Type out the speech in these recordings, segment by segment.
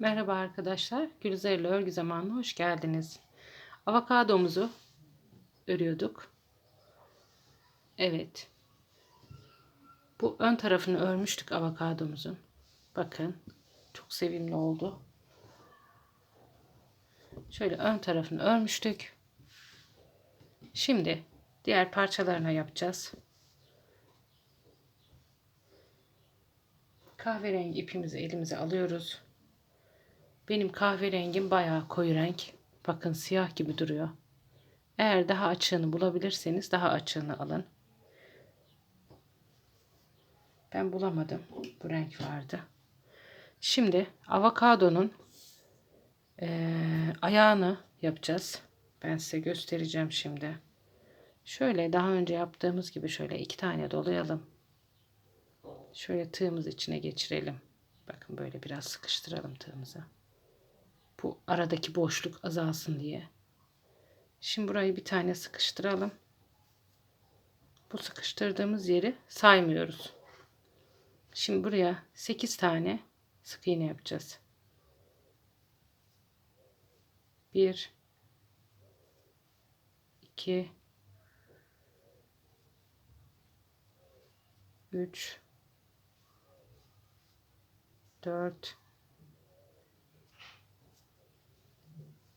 Merhaba arkadaşlar. Gülizar ile örgü zamanına hoş geldiniz. Avokadomuzu örüyorduk. Evet. Bu ön tarafını örmüştük avokadomuzun. Bakın. Çok sevimli oldu. Şöyle ön tarafını örmüştük. Şimdi diğer parçalarına yapacağız. Kahverengi ipimizi elimize alıyoruz. Benim kahverengim bayağı koyu renk. Bakın siyah gibi duruyor. Eğer daha açığını bulabilirseniz daha açığını alın. Ben bulamadım. Bu renk vardı. Şimdi avokadonun e, ayağını yapacağız. Ben size göstereceğim şimdi. Şöyle daha önce yaptığımız gibi şöyle iki tane dolayalım. Şöyle tığımız içine geçirelim. Bakın böyle biraz sıkıştıralım tığımızı. Bu aradaki boşluk azalsın diye. Şimdi burayı bir tane sıkıştıralım. Bu sıkıştırdığımız yeri saymıyoruz. Şimdi buraya 8 tane sık iğne yapacağız. 1 2 3 4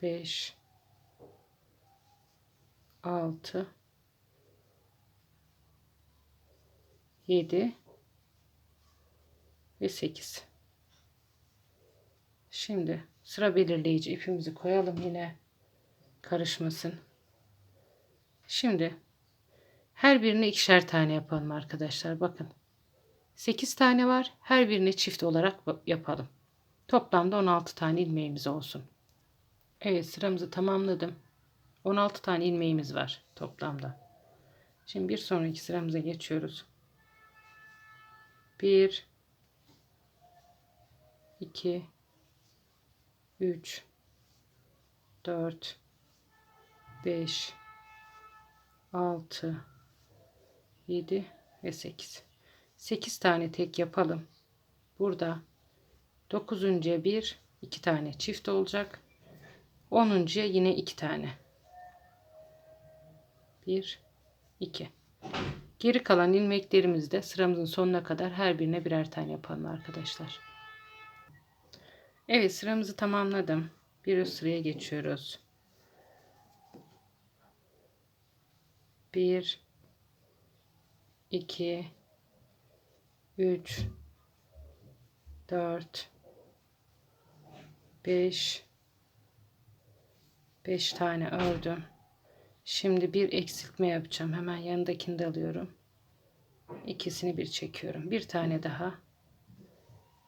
5 6 7 ve 8 şimdi sıra belirleyici ipimizi koyalım yine. Karışmasın. Şimdi her birine ikişer tane yapalım arkadaşlar. Bakın. 8 tane var. Her birini çift olarak yapalım. Toplamda 16 tane ilmeğimiz olsun Evet sıramızı tamamladım. 16 tane ilmeğimiz var toplamda. Şimdi bir sonraki sıramıza geçiyoruz. 1 2 3 4 5 6 7 ve 8 8 tane tek yapalım burada 9'uncuya bir iki tane çift olacak 10'uncuya yine iki tane. 1 2 Geri kalan ilmeklerimizi de sıramızın sonuna kadar her birine birer tane yapalım arkadaşlar. Evet sıramızı tamamladım. Bir üst sıraya geçiyoruz. 1 2 3 4 5 5 tane ördüm. Şimdi bir eksiltme yapacağım. Hemen yanındakini de alıyorum. İkisini bir çekiyorum. Bir tane daha.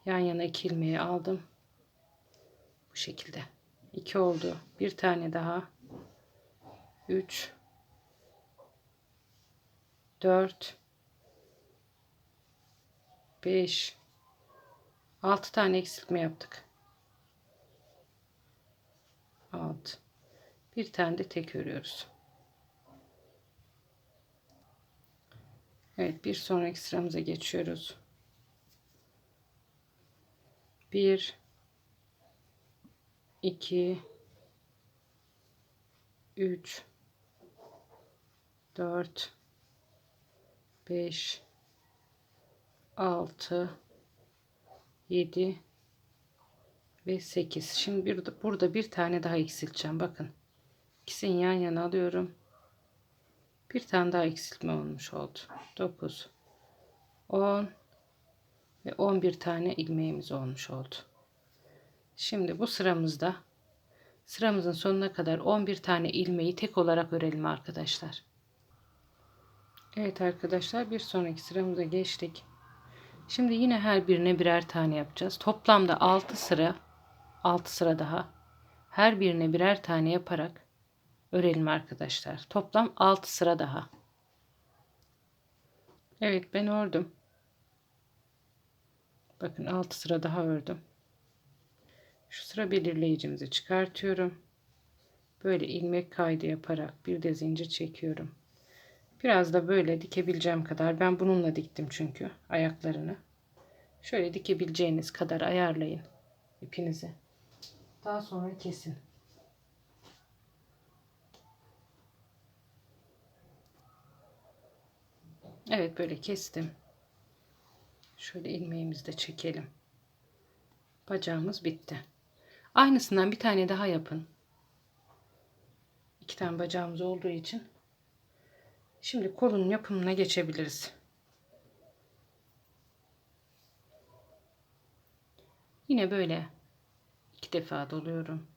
Yan yana iki ilmeği aldım. Bu şekilde. 2 oldu. Bir tane daha. 3 4 5 6 tane eksiltme yaptık. 6 bir tane de tek örüyoruz. Evet bir sonraki sıramıza geçiyoruz. 1 2 3 4 5 6 7 ve 8 şimdi bir, burada bir tane daha eksilteceğim bakın İkisini yan yana alıyorum. Bir tane daha eksiltme olmuş oldu. 9 10 ve 11 tane ilmeğimiz olmuş oldu. Şimdi bu sıramızda sıramızın sonuna kadar 11 tane ilmeği tek olarak örelim arkadaşlar. Evet arkadaşlar bir sonraki sıramıza geçtik. Şimdi yine her birine birer tane yapacağız. Toplamda 6 sıra 6 sıra daha her birine birer tane yaparak örelim arkadaşlar. Toplam 6 sıra daha. Evet ben ördüm. Bakın 6 sıra daha ördüm. Şu sıra belirleyicimizi çıkartıyorum. Böyle ilmek kaydı yaparak bir de zincir çekiyorum. Biraz da böyle dikebileceğim kadar ben bununla diktim çünkü ayaklarını. Şöyle dikebileceğiniz kadar ayarlayın ipinizi. Daha sonra kesin. Evet böyle kestim. Şöyle ilmeğimizi de çekelim. Bacağımız bitti. Aynısından bir tane daha yapın. İki tane bacağımız olduğu için. Şimdi kolun yapımına geçebiliriz. Yine böyle iki defa doluyorum.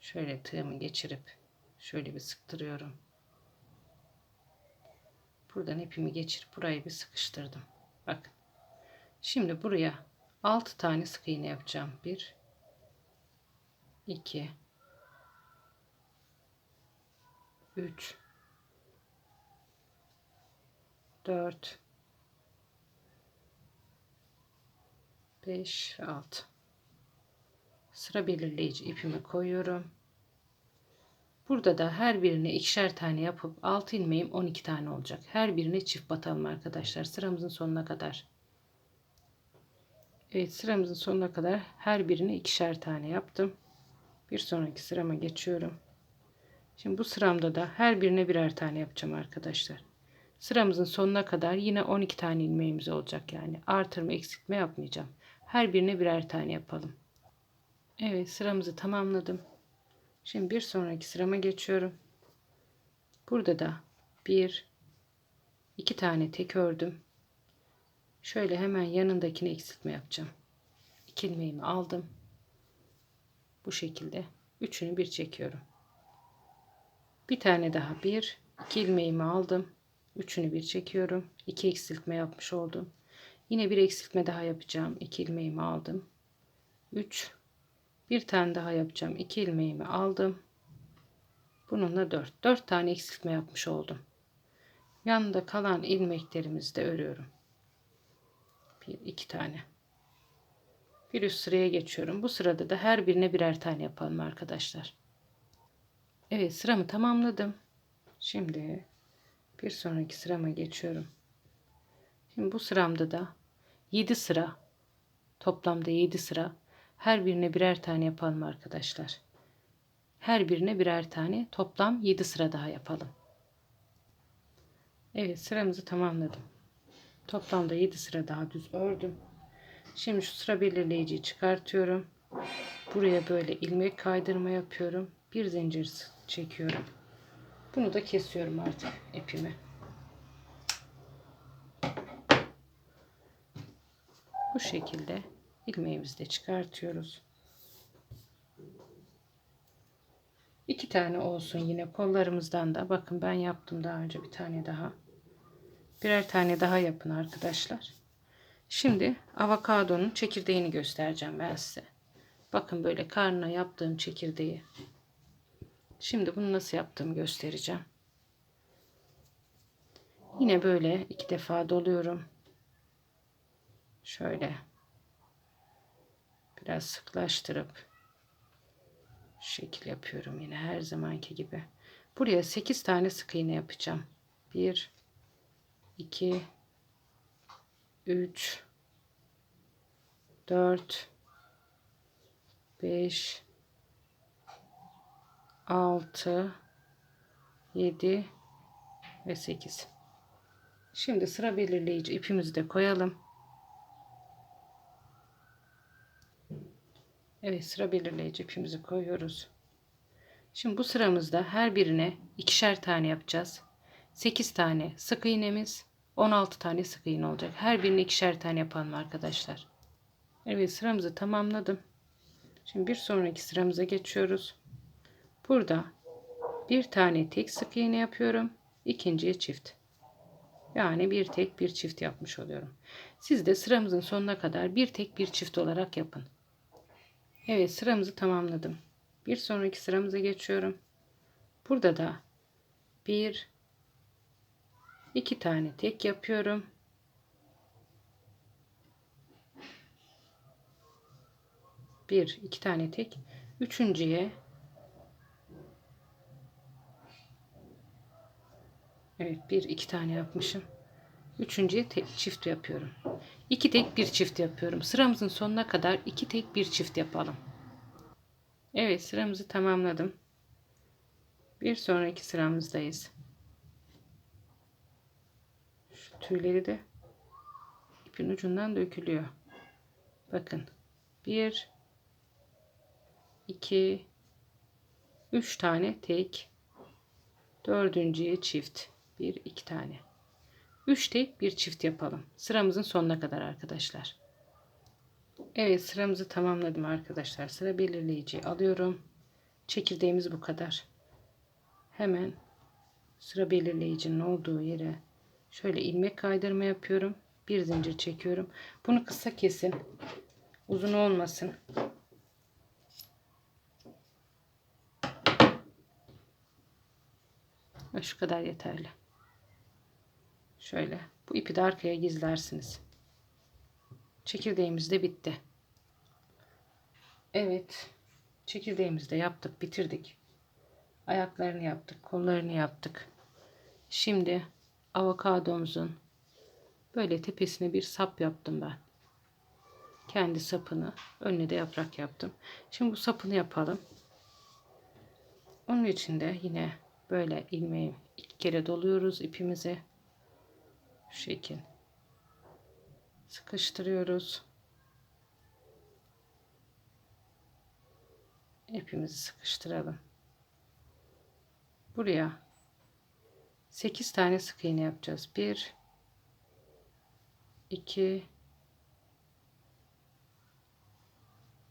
Şöyle tığımı geçirip şöyle bir sıktırıyorum. Buradan ipimi geçirip burayı bir sıkıştırdım. Bakın. Şimdi buraya 6 tane sık iğne yapacağım. 1 2 3 4 5 ve 6 sıra belirleyici ipimi koyuyorum. Burada da her birine ikişer tane yapıp 6 ilmeğim 12 tane olacak. Her birine çift batalım arkadaşlar sıramızın sonuna kadar. Evet sıramızın sonuna kadar her birine ikişer tane yaptım. Bir sonraki sırama geçiyorum. Şimdi bu sıramda da her birine birer tane yapacağım arkadaşlar. Sıramızın sonuna kadar yine 12 tane ilmeğimiz olacak yani. Artırma eksiltme yapmayacağım. Her birine birer tane yapalım. Evet sıramızı tamamladım. Şimdi bir sonraki sırama geçiyorum. Burada da bir iki tane tek ördüm. Şöyle hemen yanındakini eksiltme yapacağım. İki ilmeğimi aldım. Bu şekilde üçünü bir çekiyorum. Bir tane daha bir iki ilmeğimi aldım. Üçünü bir çekiyorum. İki eksiltme yapmış oldum. Yine bir eksiltme daha yapacağım. İki ilmeğimi aldım. Üç bir tane daha yapacağım. İki ilmeğimi aldım. Bununla dört. Dört tane eksiltme yapmış oldum. Yanında kalan ilmeklerimizi de örüyorum. Bir, iki tane. Bir üst sıraya geçiyorum. Bu sırada da her birine birer tane yapalım arkadaşlar. Evet sıramı tamamladım. Şimdi bir sonraki sırama geçiyorum. Şimdi bu sıramda da 7 sıra toplamda 7 sıra her birine birer tane yapalım arkadaşlar. Her birine birer tane toplam 7 sıra daha yapalım. Evet sıramızı tamamladım. Toplamda 7 sıra daha düz ördüm. Şimdi şu sıra belirleyiciyi çıkartıyorum. Buraya böyle ilmek kaydırma yapıyorum. Bir zincir çekiyorum. Bunu da kesiyorum artık ipimi. Bu şekilde ilmeğimizi de çıkartıyoruz. İki tane olsun yine kollarımızdan da. Bakın ben yaptım daha önce bir tane daha. Birer tane daha yapın arkadaşlar. Şimdi avokadonun çekirdeğini göstereceğim ben size. Bakın böyle karnına yaptığım çekirdeği. Şimdi bunu nasıl yaptığımı göstereceğim. Yine böyle iki defa doluyorum. Şöyle biraz sıklaştırıp şekil yapıyorum yine her zamanki gibi. Buraya 8 tane sık iğne yapacağım. 1 2 3 4 5 6 7 ve 8 şimdi sıra belirleyici ipimizi de koyalım Evet sıra belirleyici ipimizi koyuyoruz şimdi bu sıramızda her birine ikişer tane yapacağız 8 tane sık iğnemiz 16 tane sık iğne olacak her birine ikişer tane yapalım arkadaşlar Evet sıramızı tamamladım şimdi bir sonraki sıramıza geçiyoruz Burada bir tane tek sık iğne yapıyorum. ikinciye çift. Yani bir tek bir çift yapmış oluyorum. Siz de sıramızın sonuna kadar bir tek bir çift olarak yapın. Evet sıramızı tamamladım. Bir sonraki sıramıza geçiyorum. Burada da bir iki tane tek yapıyorum. Bir iki tane tek. Üçüncüye Evet bir iki tane yapmışım. Üçüncüye tek, çift yapıyorum. İki tek bir çift yapıyorum. Sıramızın sonuna kadar iki tek bir çift yapalım. Evet sıramızı tamamladım. Bir sonraki sıramızdayız. Şu tüyleri de ipin ucundan dökülüyor. Bakın. Bir, iki, üç tane tek. Dördüncüye çift. Bir, iki tane. Üç tek bir çift yapalım. Sıramızın sonuna kadar arkadaşlar. Evet sıramızı tamamladım arkadaşlar. Sıra belirleyiciyi alıyorum. Çekirdeğimiz bu kadar. Hemen sıra belirleyicinin olduğu yere şöyle ilmek kaydırma yapıyorum. Bir zincir çekiyorum. Bunu kısa kesin. Uzun olmasın. Şu kadar yeterli. Şöyle. Bu ipi de arkaya gizlersiniz. Çekirdeğimiz de bitti. Evet. Çekirdeğimizi de yaptık, bitirdik. Ayaklarını yaptık, kollarını yaptık. Şimdi avokadomuzun böyle tepesine bir sap yaptım ben. Kendi sapını, önüne de yaprak yaptım. Şimdi bu sapını yapalım. Onun için de yine böyle ilmeği iki kere doluyoruz ipimizi. Şekil. Sıkıştırıyoruz. ipimizi sıkıştıralım. Buraya 8 tane sık iğne yapacağız. 1 2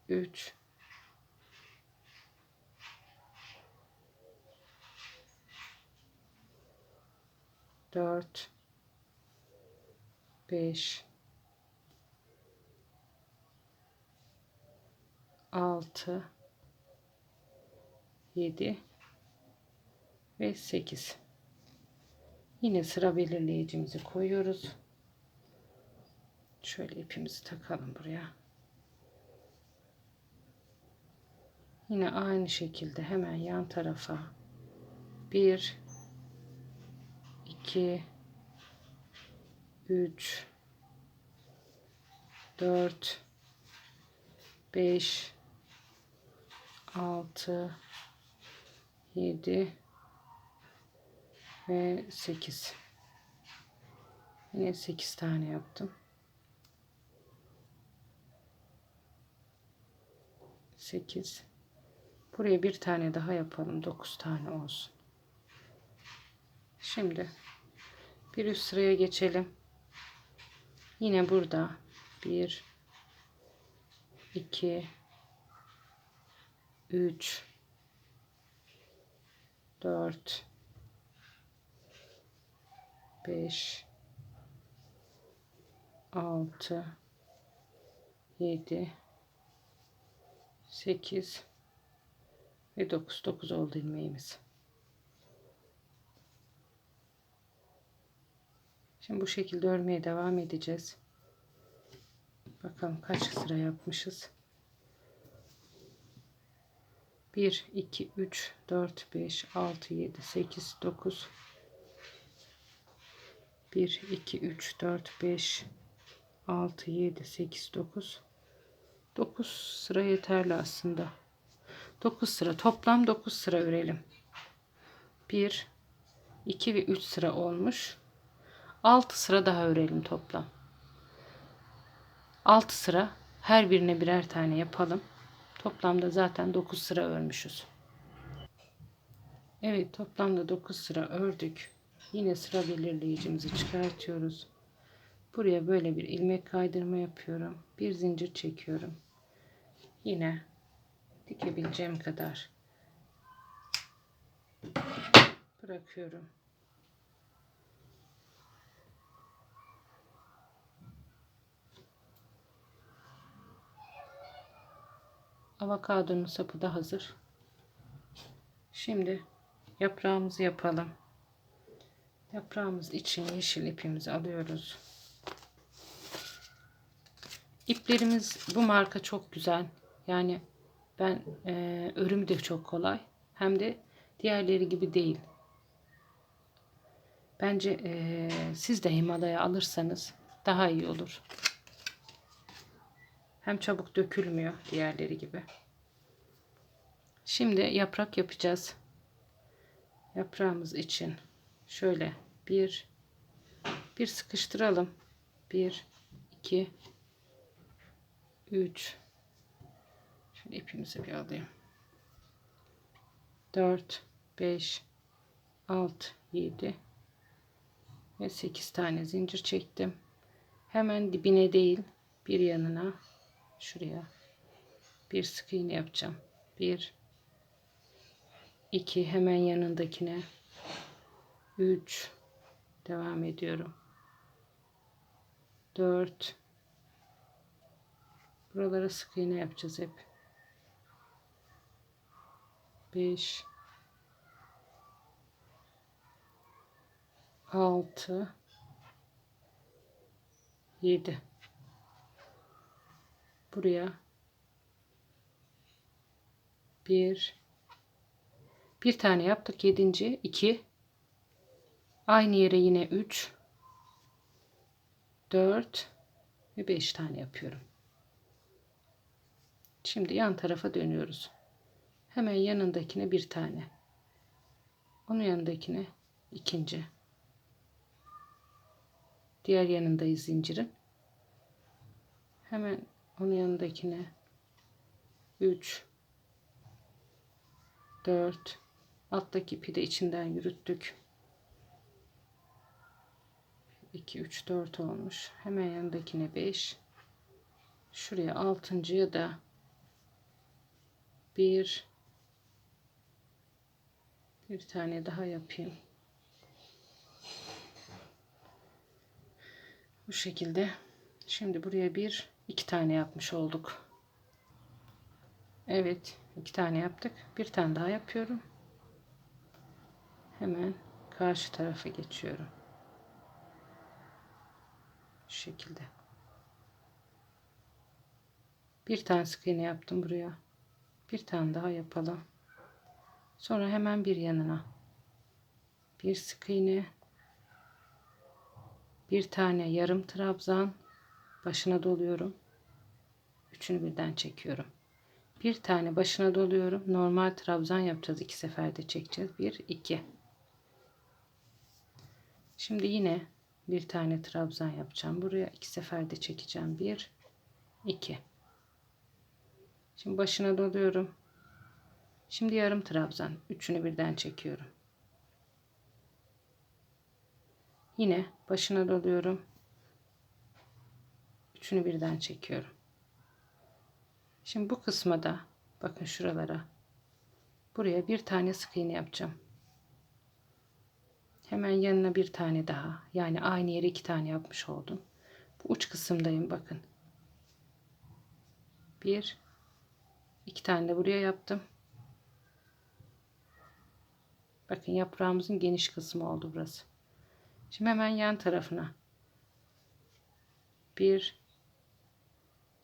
3 4 5 6 7 ve 8 yine sıra belirleyicimizi koyuyoruz. Şöyle ipimizi takalım buraya. Yine aynı şekilde hemen yan tarafa 1 2 3 4 5 6 7 ve 8 yine 8 tane yaptım. 8 buraya bir tane daha yapalım. 9 tane olsun. Şimdi bir üst sıraya geçelim yine burada 1 2 3 4 5 6 7 8 ve 9 9 oldu ilmeğimiz. Şimdi bu şekilde örmeye devam edeceğiz. Bakalım kaç sıra yapmışız. 1 2 3 4 5 6 7 8 9 1 2 3 4 5 6 7 8 9 9 sıra yeterli aslında. 9 sıra toplam 9 sıra örelim. 1 2 ve 3 sıra olmuş 6 sıra daha örelim toplam 6 sıra her birine birer tane yapalım Toplamda zaten 9 sıra örmüşüz. Evet toplamda 9 sıra ördük. Yine sıra belirleyicimizi çıkartıyoruz. Buraya böyle bir ilmek kaydırma yapıyorum. Bir zincir çekiyorum. Yine dikebileceğim kadar bırakıyorum. Avokadonun sapı da hazır. Şimdi yaprağımızı yapalım. Yaprağımız için yeşil ipimizi alıyoruz. İplerimiz bu marka çok güzel. Yani ben e, örüm de çok kolay. Hem de diğerleri gibi değil. Bence e, siz de Himalaya alırsanız daha iyi olur. Hem çabuk dökülmüyor diğerleri gibi. Şimdi yaprak yapacağız. Yaprağımız için şöyle bir bir sıkıştıralım. Bir, iki, üç. Şöyle ipimizi bir alayım. Dört, beş, altı, yedi ve sekiz tane zincir çektim. Hemen dibine değil bir yanına şuraya bir sık iğne yapacağım. Bir, iki hemen yanındakine, üç, devam ediyorum. Dört, buralara sık iğne yapacağız hep. Beş, altı, yedi. Buraya. Bir. Bir tane yaptık yedinci. İki. Aynı yere yine üç. Dört. Ve beş tane yapıyorum. Şimdi yan tarafa dönüyoruz. Hemen yanındakine bir tane. Onun yanındakine ikinci. Diğer yanındayız zincirin. Hemen onun yanındakine. 3 4 alttaki ipi de içinden yürüttük. 2 3 4 olmuş. Hemen yanındakine 5 şuraya altıncıya da 1 bir tane daha yapayım. Bu şekilde. Şimdi buraya bir iki tane yapmış olduk. Evet iki tane yaptık. Bir tane daha yapıyorum. Hemen karşı tarafa geçiyorum. Şu şekilde. Bir tane sık iğne yaptım buraya. Bir tane daha yapalım. Sonra hemen bir yanına. Bir sık iğne bir tane yarım trabzan. Başına doluyorum üçünü birden çekiyorum. Bir tane başına doluyorum. Normal trabzan yapacağız. İki seferde çekeceğiz. Bir iki. Şimdi yine bir tane trabzan yapacağım. Buraya iki seferde çekeceğim. Bir iki. Şimdi başına doluyorum. Şimdi yarım trabzan. Üçünü birden çekiyorum. Yine başına doluyorum. Üçünü birden çekiyorum şimdi bu kısma da bakın şuralara. Buraya bir tane sık iğne yapacağım. Hemen yanına bir tane daha. Yani aynı yere iki tane yapmış oldum. Bu uç kısımdayım bakın. Bir iki tane de buraya yaptım. Bakın yaprağımızın geniş kısmı oldu burası. Şimdi hemen yan tarafına. Bir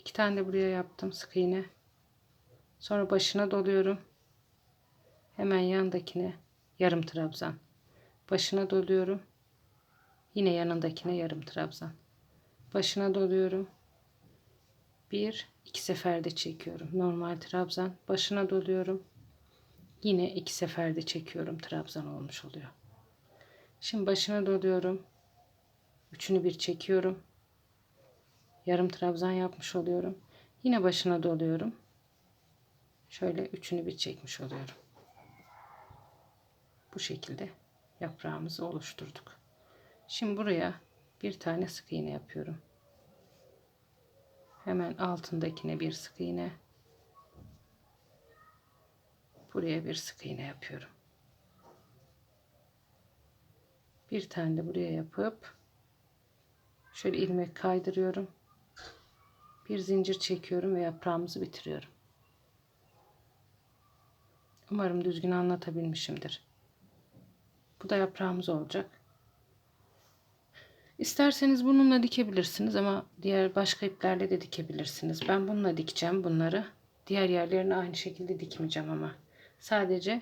iki tane de buraya yaptım sık iğne. Sonra başına doluyorum. Hemen yandakine yarım trabzan. Başına doluyorum. Yine yanındakine yarım trabzan. Başına doluyorum. Bir iki seferde çekiyorum. Normal trabzan. Başına doluyorum. Yine iki seferde çekiyorum. Trabzan olmuş oluyor. Şimdi başına doluyorum. Üçünü bir çekiyorum yarım trabzan yapmış oluyorum. Yine başına doluyorum. Şöyle üçünü bir çekmiş oluyorum. Bu şekilde yaprağımızı oluşturduk. Şimdi buraya bir tane sık iğne yapıyorum. Hemen altındakine bir sık iğne. Buraya bir sık iğne yapıyorum. Bir tane de buraya yapıp şöyle ilmek kaydırıyorum bir zincir çekiyorum ve yaprağımızı bitiriyorum umarım düzgün anlatabilmişimdir bu da yaprağımız olacak İsterseniz bununla dikebilirsiniz ama diğer başka iplerle de dikebilirsiniz. Ben bununla dikeceğim bunları. Diğer yerlerini aynı şekilde dikmeyeceğim ama. Sadece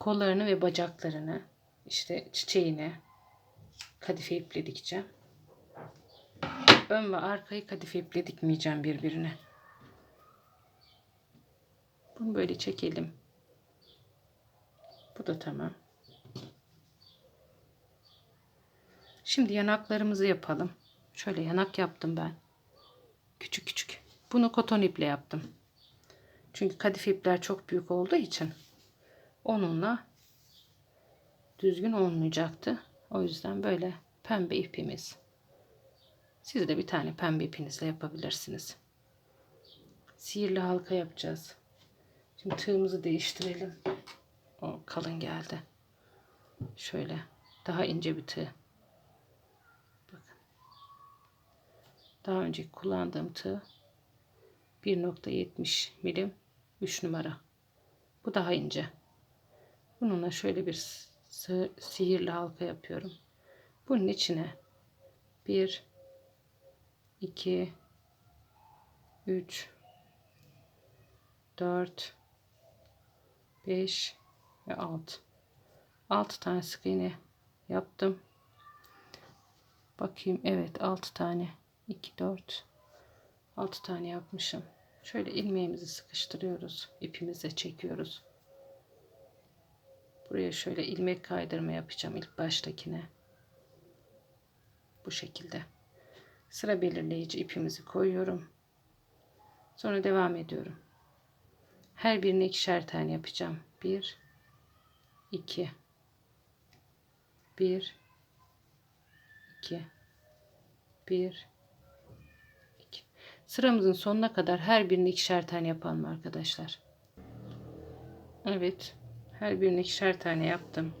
kollarını ve bacaklarını, işte çiçeğini kadife iple dikeceğim. Ön ve arkayı kadife iple dikmeyeceğim birbirine. Bunu böyle çekelim. Bu da tamam. Şimdi yanaklarımızı yapalım. Şöyle yanak yaptım ben. Küçük küçük. Bunu koton iple yaptım. Çünkü kadife ipler çok büyük olduğu için onunla düzgün olmayacaktı. O yüzden böyle pembe ipimiz. Siz de bir tane pembe ipinizle yapabilirsiniz. Sihirli halka yapacağız. Şimdi tığımızı değiştirelim. O kalın geldi. Şöyle daha ince bir tığ. Bakın. Daha önceki kullandığım tığ 1.70 milim 3 numara. Bu daha ince. Bununla şöyle bir sihirli halka yapıyorum. Bunun içine 1 2 3 4 5 ve 6 6 tane sık iğne yaptım. Bakayım evet 6 tane 2 4 6 tane yapmışım. Şöyle ilmeğimizi sıkıştırıyoruz. ipimize çekiyoruz. Buraya şöyle ilmek kaydırma yapacağım ilk baştakine. Bu şekilde. Sıra belirleyici ipimizi koyuyorum. Sonra devam ediyorum. Her birine ikişer tane yapacağım. 1 2 1 2 1 2 Sıramızın sonuna kadar her birine ikişer tane yapalım arkadaşlar. Evet. Her birine ikişer tane yaptım.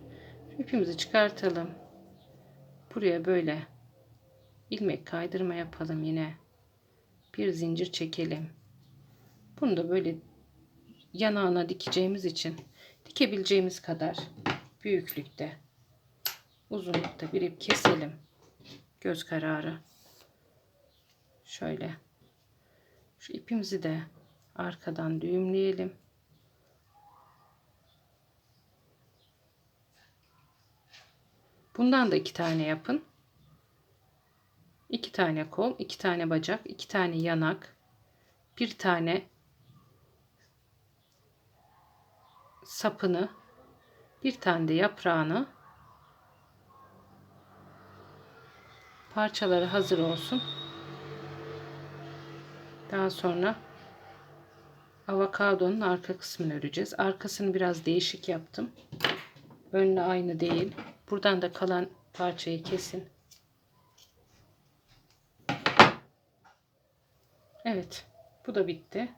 İpimizi çıkartalım. Buraya böyle ilmek kaydırma yapalım yine. Bir zincir çekelim. Bunu da böyle yanağına dikeceğimiz için dikebileceğimiz kadar büyüklükte uzunlukta bir ip keselim. Göz kararı. Şöyle. Şu ipimizi de arkadan düğümleyelim. Bundan da iki tane yapın. İki tane kol, iki tane bacak, iki tane yanak, bir tane sapını, bir tane de yaprağını parçaları hazır olsun. Daha sonra avokadonun arka kısmını öreceğiz. Arkasını biraz değişik yaptım. Önüne aynı değil. Buradan da kalan parçayı kesin. Evet. Bu da bitti.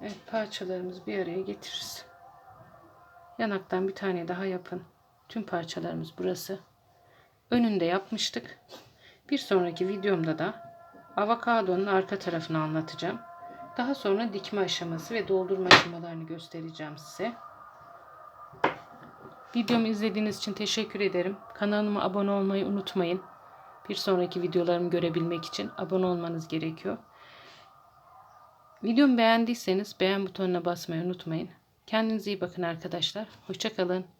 Evet parçalarımızı bir araya getiririz. Yanaktan bir tane daha yapın. Tüm parçalarımız burası. Önünde yapmıştık. Bir sonraki videomda da avokadonun arka tarafını anlatacağım. Daha sonra dikme aşaması ve doldurma aşamalarını göstereceğim size. Videomu izlediğiniz için teşekkür ederim. Kanalıma abone olmayı unutmayın. Bir sonraki videolarımı görebilmek için abone olmanız gerekiyor. Videomu beğendiyseniz beğen butonuna basmayı unutmayın. Kendinize iyi bakın arkadaşlar. Hoşçakalın.